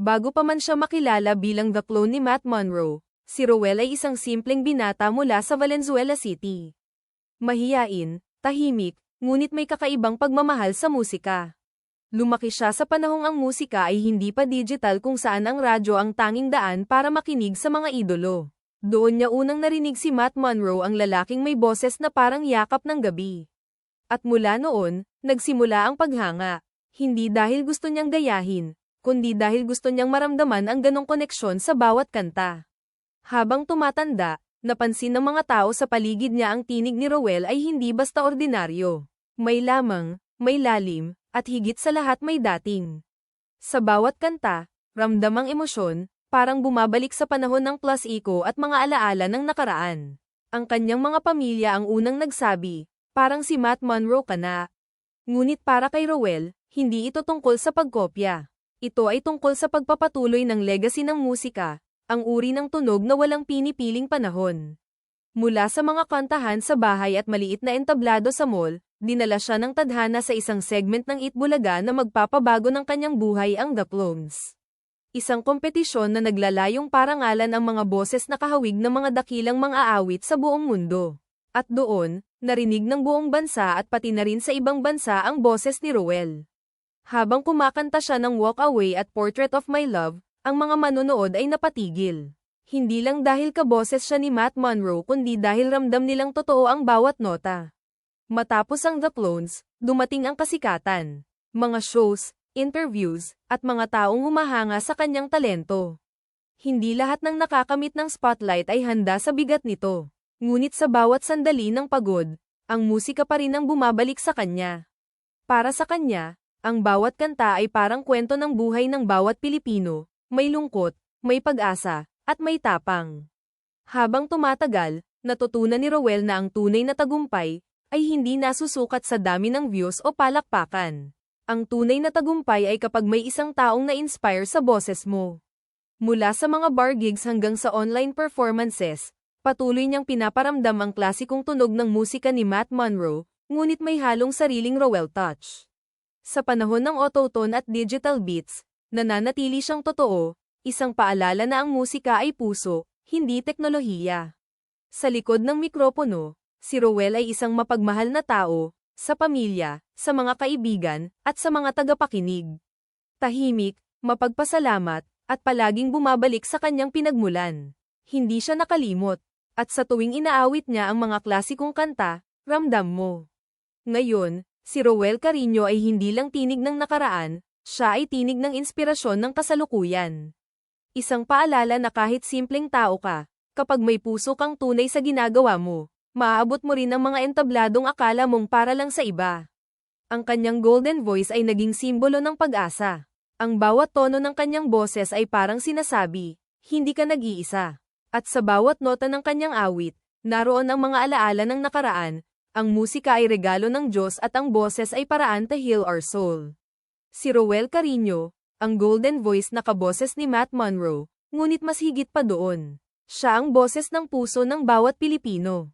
Bago pa man siya makilala bilang the clone ni Matt Monroe, si Rowell ay isang simpleng binata mula sa Valenzuela City. Mahiyain, tahimik, ngunit may kakaibang pagmamahal sa musika. Lumaki siya sa panahong ang musika ay hindi pa digital kung saan ang radyo ang tanging daan para makinig sa mga idolo. Doon niya unang narinig si Matt Monroe ang lalaking may boses na parang yakap ng gabi. At mula noon, nagsimula ang paghanga. Hindi dahil gusto niyang gayahin, kundi dahil gusto niyang maramdaman ang ganong koneksyon sa bawat kanta. Habang tumatanda, napansin ng mga tao sa paligid niya ang tinig ni Rowell ay hindi basta ordinaryo. May lamang, may lalim, at higit sa lahat may dating. Sa bawat kanta, ramdam ang emosyon, parang bumabalik sa panahon ng Plus Eco at mga alaala ng nakaraan. Ang kanyang mga pamilya ang unang nagsabi, parang si Matt Monroe ka na. Ngunit para kay Rowell, hindi ito tungkol sa pagkopya. Ito ay tungkol sa pagpapatuloy ng legacy ng musika, ang uri ng tunog na walang pinipiling panahon. Mula sa mga kantahan sa bahay at maliit na entablado sa mall, dinala siya ng tadhana sa isang segment ng Itbulaga na magpapabago ng kanyang buhay ang The Clones. Isang kompetisyon na naglalayong parangalan ang mga boses na kahawig ng mga dakilang mga aawit sa buong mundo. At doon, narinig ng buong bansa at pati na rin sa ibang bansa ang boses ni Rowell. Habang kumakanta siya ng Walk Away at Portrait of My Love, ang mga manonood ay napatigil. Hindi lang dahil kaboses siya ni Matt Monroe kundi dahil ramdam nilang totoo ang bawat nota. Matapos ang The Clones, dumating ang kasikatan. Mga shows, interviews, at mga taong humahanga sa kanyang talento. Hindi lahat ng nakakamit ng spotlight ay handa sa bigat nito. Ngunit sa bawat sandali ng pagod, ang musika pa rin ang bumabalik sa kanya. Para sa kanya, ang bawat kanta ay parang kwento ng buhay ng bawat Pilipino, may lungkot, may pag-asa, at may tapang. Habang tumatagal, natutunan ni Rowell na ang tunay na tagumpay ay hindi nasusukat sa dami ng views o palakpakan. Ang tunay na tagumpay ay kapag may isang taong na-inspire sa boses mo. Mula sa mga bar gigs hanggang sa online performances, patuloy niyang pinaparamdam ang klasikong tunog ng musika ni Matt Monroe, ngunit may halong sariling Rowell touch. Sa panahon ng autotune at digital beats, nananatili siyang totoo, isang paalala na ang musika ay puso, hindi teknolohiya. Sa likod ng mikropono, si Rowell ay isang mapagmahal na tao, sa pamilya, sa mga kaibigan, at sa mga tagapakinig. Tahimik, mapagpasalamat, at palaging bumabalik sa kanyang pinagmulan. Hindi siya nakalimot, at sa tuwing inaawit niya ang mga klasikong kanta, ramdam mo. Ngayon, si Rowell Carino ay hindi lang tinig ng nakaraan, siya ay tinig ng inspirasyon ng kasalukuyan. Isang paalala na kahit simpleng tao ka, kapag may puso kang tunay sa ginagawa mo, Maabot mo rin ang mga entabladong akala mong para lang sa iba. Ang kanyang golden voice ay naging simbolo ng pag-asa. Ang bawat tono ng kanyang boses ay parang sinasabi, hindi ka nag-iisa. At sa bawat nota ng kanyang awit, naroon ang mga alaala ng nakaraan, ang musika ay regalo ng Diyos at ang boses ay paraan to heal our soul. Si Rowell Carino, ang golden voice na kaboses ni Matt Monroe, ngunit mas higit pa doon. Siya ang boses ng puso ng bawat Pilipino.